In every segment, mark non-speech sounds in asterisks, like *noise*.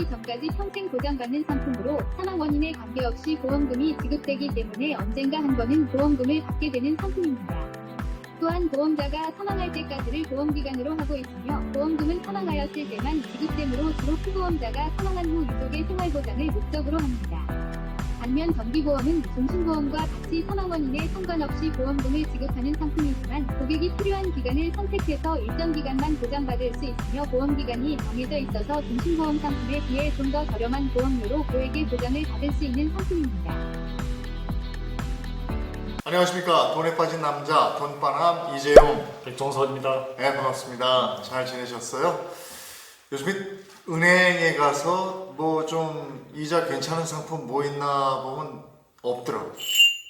사망하기 전까지 평생 보장받는 상품으로 사망 원인에 관계없이 보험금이 지급되기 때문에 언젠가 한 번은 보험금을 받게 되는 상품입니다. 또한 보험자가 사망할 때까지를 보험기간으로 하고 있으며 보험금은 사망하였을 때만 지급되므로 주로 피보험자가 사망한 후 유족의 생활보장을 목적으로 합니다. 반면 정기보험은 종신보험과 같이 사망 원인에 상관없이 보험금을 지급하는 상품이지만 고객이 필요한 기간을 선택해서 일정 기간만 보장받을 수 있으며 보험기간이 정해져 있어서 종신보험 상품에 비해 좀 더 저렴한 보험료로 고액의 보장을 받을 수 있는 상품입니다. 안녕하십니까 돈에 빠진 남자 돈바람 이재용 백종서입니다. 네 반갑습니다 잘 지내셨어요? 요즘에 은행에 가서 뭐 좀 이자 괜찮은 상품 뭐 있나 보면 없더라고요.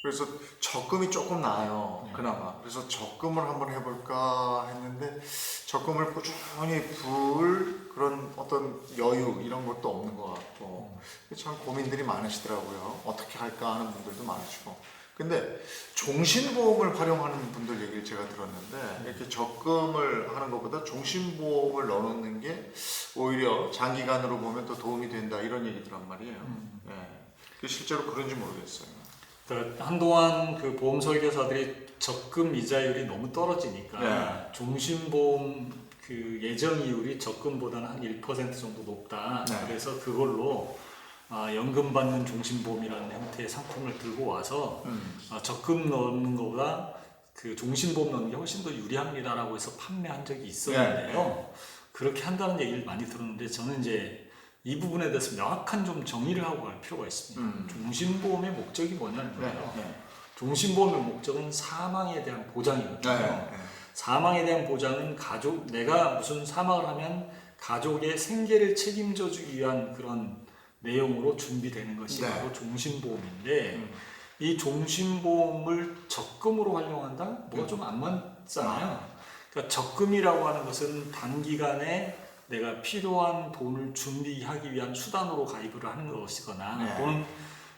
그래서 적금이 조금 나아요 그나마. 그래서 적금을 한번 해볼까 했는데 적금을 꾸준히 부을 그런 어떤 여유 이런 것도 없는 것 같고. 참 고민들이 많으시더라고요. 어떻게 할까 하는 분들도 많으시고 근데 종신보험을 활용하는 분들 얘기를 제가 들었는데 이렇게 적금을 하는 것보다 종신보험을 넣어놓는 게 오히려 장기간으로 보면 더 도움이 된다 이런 얘기들란 말이에요. 예. 그 실제로 그런지 모르겠어요. 그러니까 한동안 그 보험 설계사들이 적금 이자율이 너무 떨어지니까 네. 종신보험 그 예정 이율이 적금보다는 한 1% 정도 높다. 네. 그래서 그걸로 아, 연금 받는 종신보험이라는 형태의 상품을 들고 와서 음. 아, 적금 넣는 것보다 그 종신보험 넣는 게 훨씬 더 유리합니다라고 해서 판매한 적이 있었는데요. 네. 그렇게 한다는 얘기를 많이 들었는데 저는 이제 이 부분에 대해서 명확한 좀 정의를 하고 갈 필요가 있습니다. 음. 종신보험의 목적이 뭐냐는 네. 거예요. 네. 종신보험의 목적은 사망에 대한 보장이거든요. 네. 사망에 대한 보장은 가족 내가 무슨 사망을 하면 가족의 생계를 책임져 주기 위한 그런 내용으로 준비되는 것이 네. 바로 종신보험인데 음. 이 종신보험을 적금으로 활용한다? 뭐가 음. 좀안 맞잖아요. 그러니까 적금이라고 하는 것은 단기간에 내가 필요한 돈을 준비하기 위한 수단으로 가입을 하는 것이거나 네. 또는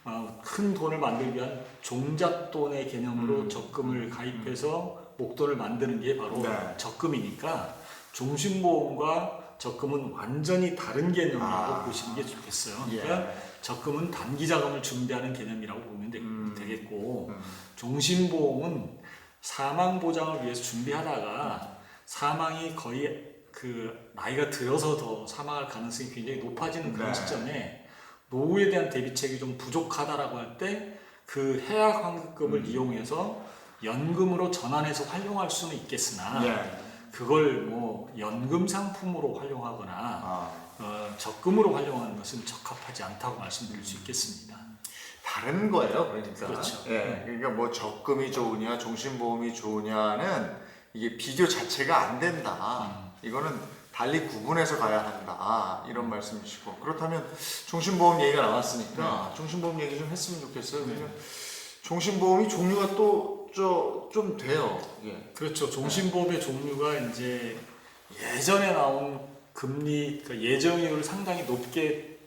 어, 큰 돈을 만들기 위한 종잣돈의 개념으로 음. 적금을 가입해서 목돈을 만드는 게 바로 네. 적금이니까 종신보험과 적금은 완전히 다른 개념이라고 아. 보시는 게 좋겠어요. 예. 그러니까 적금은 단기 자금을 준비하는 개념이라고 보면 되, 음. 되겠고 음. 종신보험은 사망 보장을 위해서 준비하다가 사망이 거의 그 나이가 들어서 더 사망할 가능성이 굉장히 높아지는 그런 네. 시점에 노후에 대한 대비책이 좀 부족하다라고 할 때 그 해약 환급금을 음. 이용해서 연금으로 전환해서 활용할 수는 있겠으나 예. 그걸 뭐 연금 상품으로 활용하거나 아. 어, 적금으로 활용하는 것은 적합하지 않다고 말씀드릴 수 있겠습니다. 다른 거예요, 그러니까. 그렇죠. 예, 그러니까 뭐 적금이 좋으냐, 종신보험이 좋으냐는 이게 비교 자체가 안 된다. 음. 이거는 달리 구분해서 가야 한다. 이런 말씀이시고 그렇다면 종신보험 얘기가 나왔으니까 네. 종신보험 얘기 좀 했으면 좋겠어요. 왜냐면 종신보험이 종류가 또 저좀 돼요. 예. 그렇죠. 종신보험의 종류가 이제 예전에 나온 금리 그러니까 예정이율을 상당히 높게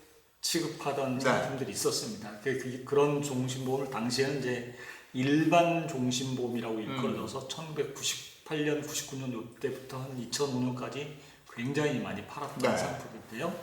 취급하던 네. 상품들이 있었습니다. 그, 그, 그런 종신보험을 당시에는 이제 일반 종신보험이라고 일컬어져서 1998년, 99년 이때부터 한 2005년까지 굉장히 많이 팔았던 네. 상품인데요.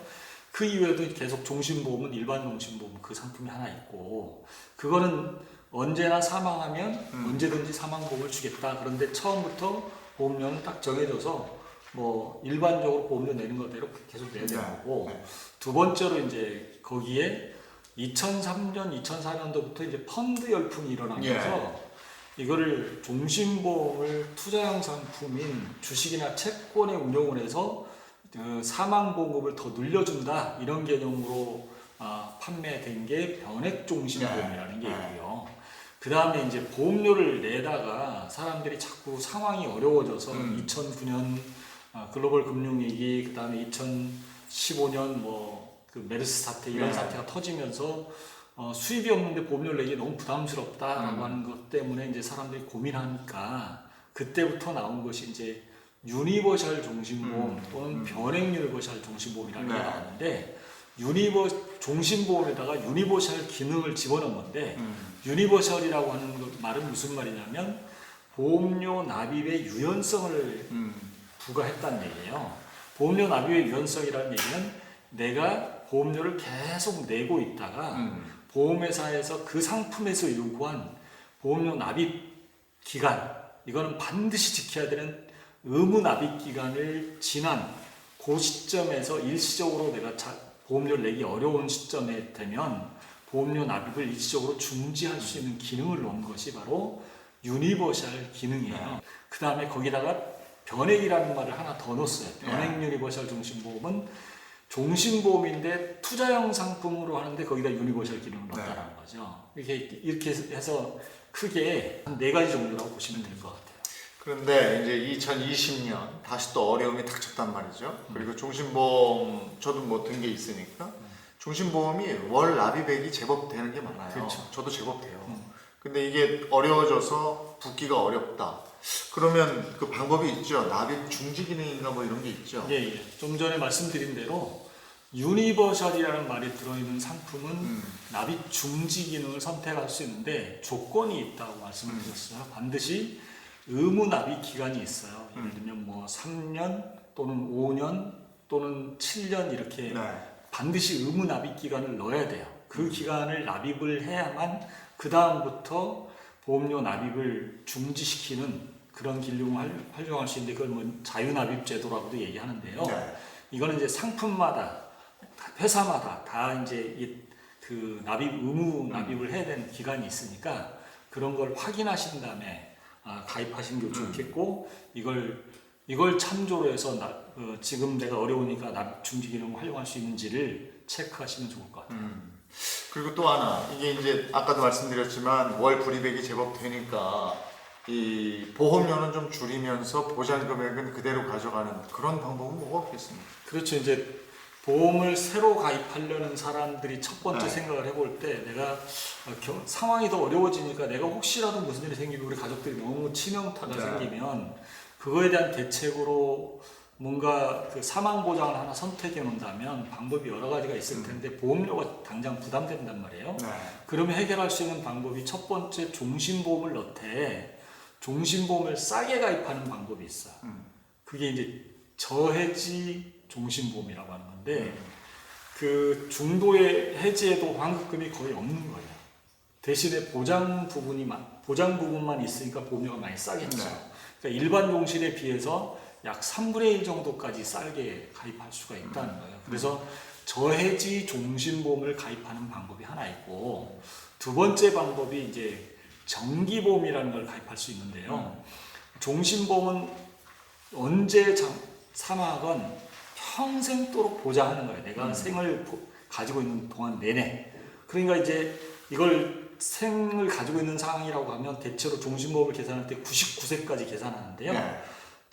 그 이후에도 계속 종신보험은 일반 종신보험 그 상품이 하나 있고 그거는 언제나 사망하면 음. 언제든지 사망보험을 주겠다. 그런데 처음부터 보험료는 딱 정해져서 뭐 일반적으로 보험료 내는 거대로 계속 내야 되는 네. 거고 네. 두 번째로 이제 거기에 2003년, 2004년도부터 이제 펀드 열풍이 예. 일어나면서 이거를 종신보험을 투자형 상품인 주식이나 채권에 운용을 해서 그 사망 보험을 더 늘려준다 이런 개념으로 아, 판매된 게 변액 종신보험이라는 게 네. 있고요. 그 다음에 이제 보험료를 내다가 사람들이 자꾸 상황이 어려워져서 음. 2009년 아, 글로벌 금융위기, 그 다음에 2015년 뭐 그 메르스 사태 이런 네. 사태가 터지면서 어, 수입이 없는데 보험료를 내기 너무 부담스럽다라고 음. 하는 것 때문에 이제 사람들이 고민하니까 그때부터 나온 것이 이제 유니버셜 종신보험 음. 또는 음. 변액 유니버셜 종신보험이라는 네. 게 나왔는데 유니버 종신보험에다가 유니버셜 기능을 집어넣은 건데 음. 유니버셜이라고 하는 것- 말은 무슨 말이냐면 보험료 납입의 유연성을 음. 부과했다는 얘기예요. 보험료 납입의 유연성이라는 얘기는 내가 보험료를 계속 내고 있다가 음. 보험회사에서 그 상품에서 요구한 보험료 납입 기간 이거는 반드시 지켜야 되는 의무 납입 기간을 지난 그 시점에서 일시적으로 내가 자- 보험료를 내기 어려운 시점에 되면 보험료 납입을 일시적으로 중지할 수 있는 기능을 넣은 것이 바로 유니버셜 기능이에요. 그 다음에 거기다가 변액이라는 말을 하나 더 넣었어요. 변액 유니버셜 종신보험은 종신보험인데 투자형 상품으로 하는데 거기다 유니버셜 기능을 넣었다는 거죠. 이렇게 이렇게 해서 크게 한 네 가지 정도라고 보시면 될 것 같아요. 그런데 이제 2020년 다시 또 어려움이 닥쳤단 말이죠. 그리고 종신보험 저도 뭐 든 게 있으니까 종신보험이 월 납입액이 제법 되는 게 많아요. 그렇죠. 저도 제법 돼요. 음. 근데 이게 어려워져서 붓기가 어렵다. 그러면 그 방법이 있죠. 납입 중지 기능인가 뭐 이런 게 있죠. 예, 예. 좀 전에 말씀드린 대로 유니버셜이라는 말이 들어있는 상품은 음. 납입 중지 기능을 선택할 수 있는데 조건이 있다고 말씀을 드렸어요. 반드시 의무 납입 기간이 있어요. 예를 음. 들면 뭐 3년 또는 5년 또는 7년 이렇게 네. 반드시 의무 납입 기간을 넣어야 돼요. 그 기간을 납입을 해야만 그 다음부터 보험료 납입을 중지시키는 그런 활- 활용할 수 있는데 그걸 뭐 자유납입 제도라고도 얘기하는데요. 네. 이거는 이제 상품마다 회사마다 다 이제 이그 납입 의무 납입을 해야 되는 기간이 있으니까 그런 걸 확인하신 다음에 아, 가입하시는 게 좋겠고 이걸 이걸 참조로 해서 나, 어, 지금 내가 어려우니까 납입 중지 기능을 활용할 수 있는지를 체크하시면 좋을 것 같아요. 음. 그리고 또 하나 이게 이제 아까도 말씀드렸지만 월 불이백이 제법 되니까 이 보험료는 좀 줄이면서 보장 금액은 그대로 가져가는 그런 방법은 뭐가 없겠습니까? 그렇죠. 이제 보험을 새로 가입하려는 사람들이 첫 번째 네. 생각을 해볼 때 내가 어, 겨- 상황이 더 어려워지니까 내가 혹시라도 무슨 일이 생기면 우리 가족들이 너무 치명타가 네. 생기면 그거에 대한 대책으로 뭔가 그 사망 보장을 하나 선택해 놓는다면 방법이 여러 가지가 있을 텐데 보험료가 당장 부담된단 말이에요. 네. 그러면 해결할 수 있는 방법이 첫 번째 종신보험을 넣되 종신보험을 싸게 가입하는 방법이 있어요. 음. 그게 이제 저해지 종신보험이라고 하는 건데 음. 그 중도의 해지에도 환급금이 거의 없는 거예요. 대신에 보장 부분이 만- 보장 부분만 있으니까 보험료가 많이 싸겠죠. 네. 그러니까 일반 종신에 비해서 약 3분의 1 정도까지 싸게 가입할 수가 음. 있다는 거예요. 그래서 저해지 종신보험을 가입하는 방법이 하나 있고 두 번째 방법이 이제 정기보험이라는 걸 가입할 수 있는데요. 음. 종신보험은 언제 장- 사망하건 평생도록 보장하는 거예요. 내가 음. 생을 보- 가지고 있는 동안 내내. 그러니까 이제 이걸 생을 가지고 있는 상황이라고 하면 대체로 종신보험을 계산할 때 99세까지 계산하는데요. 네.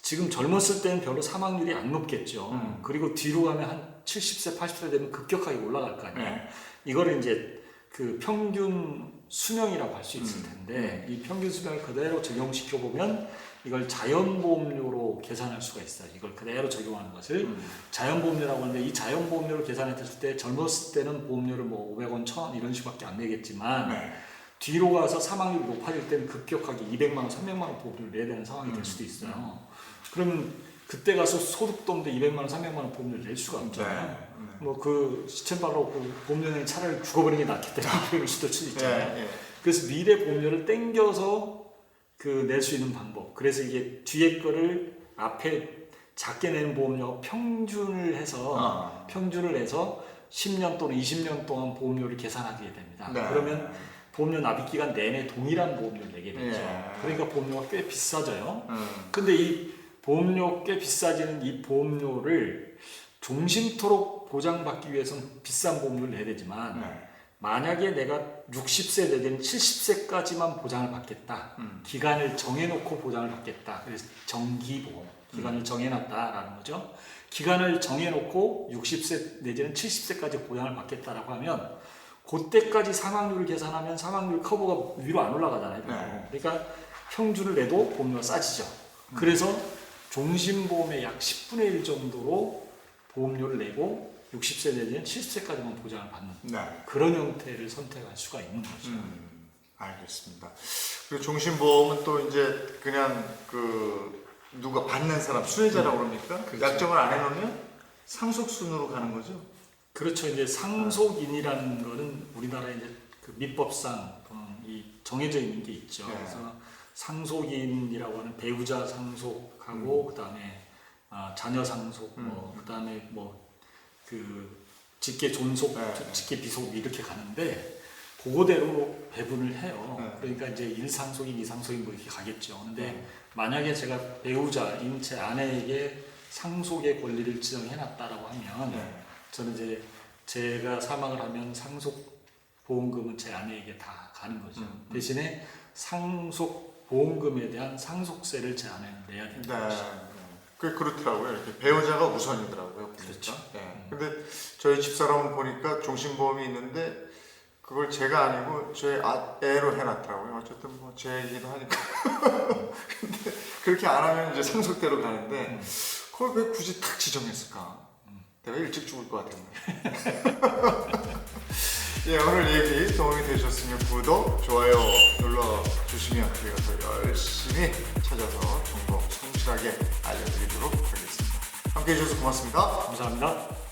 지금 젊었을 때는 별로 사망률이 안 높겠죠. 음. 그리고 뒤로 가면 한 70세, 80세 되면 급격하게 올라갈 거 아니에요. 네. 이거를 이제 그 평균 수명이라고 할 수 있을 음. 텐데 이 평균 수명을 그대로 적용시켜 보면 이걸 자연보험료로 계산할 수가 있어요. 이걸 그대로 적용하는 것을 음. 자연보험료라고 하는데 이 자연보험료를 계산했을 때 젊었을 때는 보험료를 뭐 500원, 1000원 이런 식밖에 안 내겠지만 네. 뒤로 가서 사망률이 높아질 때는 급격하게 200만 원, 300만 원 보험료를 내야 되는 상황이 음. 될 수도 있어요. 그러면 그때 가서 소득도 없는데 200만 원, 300만 원 보험료를 낼 수가 없잖아요. 네. 뭐그 시체발로 그 보험료는 차라리 죽어버리는 게 낫기 때문에 표현을 수도. 있잖아요. 네. 그래서 미래 보험료를 땡겨서 그 낼 수 있는 방법. 그래서 이게 뒤에 거를 앞에 작게 내는 보험료 평균을 해서 아. 평균을 해서 10년 또는 20년 동안 보험료를 계산하게 됩니다. 네. 그러면 보험료 납입 기간 내내 동일한 보험료를 내게 되죠. 예. 그러니까 보험료가 꽤 비싸져요. 음. 근데 이 보험료 꽤 비싸지는 이 보험료를 종심토록 보장받기 위해서는 비싼 보험료를 내야 되지만 네. 만약에 내가 60세 내지는 70세까지만 보장을 받겠다. 음. 기간을 정해놓고 보장을 받겠다. 그래서 정기보험 기간을 정해놨다라는 거죠. 기간을 정해놓고 60세 내지는 70세까지 보장을 받겠다라고 하면 그때까지 사망률을 계산하면 사망률 커브가 위로 안 올라가잖아요. 네. 그러니까 평균을 내도 보험료가 싸지죠. 그래서 종신보험의 약 10분의 1 정도로 보험료를 내고 60세 내지는 70세까지만 보장을 받는 네. 그런 형태를 선택할 수가 있는 거죠. 음, 알겠습니다. 그리고 종신보험은 또 이제 그냥 그 누가 받는 사람 수혜자라고 그럽니까? 그렇죠. 약정을 안 해놓으면 상속순으로 가는 거죠. 그렇죠. 이제 상속인이라는 거는 우리나라에 이제 그 민법상 어, 이 정해져 있는 게 있죠. 네. 그래서 상속인이라고 하는 배우자 상속하고 그다음에 아, 자녀 상속, 뭐 그다음에 뭐 그 직계 존속, 네, 네. 직계 비속 이렇게 가는데 그거대로 배분을 해요. 네. 그러니까 이제 일상속인, 이상속인 뭐 이렇게 가겠죠. 근데 네. 만약에 제가 배우자인 제 아내에게 상속의 권리를 지정해 놨다라고 하면 네. 저는 이제 제가 사망을 하면 상속 보험금은 제 아내에게 다 가는 거죠. 음, 음. 대신에 상속 보험금에 대한 상속세를 제 아내는 내야 네. 된다. 는 그 그렇더라고요. 이렇게 배우자가 우선이더라고요. 그렇죠. 네. 근데 저희 집사람은 보니까 종신보험이 있는데 그걸 제가 아니고 제 아- 애로 해놨더라고요. 어쨌든 뭐 제 얘기도 하니까. *laughs* 근데 그렇게 안 하면 이제 상속대로 가는데 음. 그걸 왜 굳이 탁 지정했을까? 내가 일찍 죽을 것 같았네. *laughs* 예, 오늘 얘기 도움이 되셨으면 구독, 좋아요 눌러주시면 저희가 더 열심히 찾아서 정보 성실하게 알려드리도록 하겠습니다. 함께 해주셔서 고맙습니다. 감사합니다.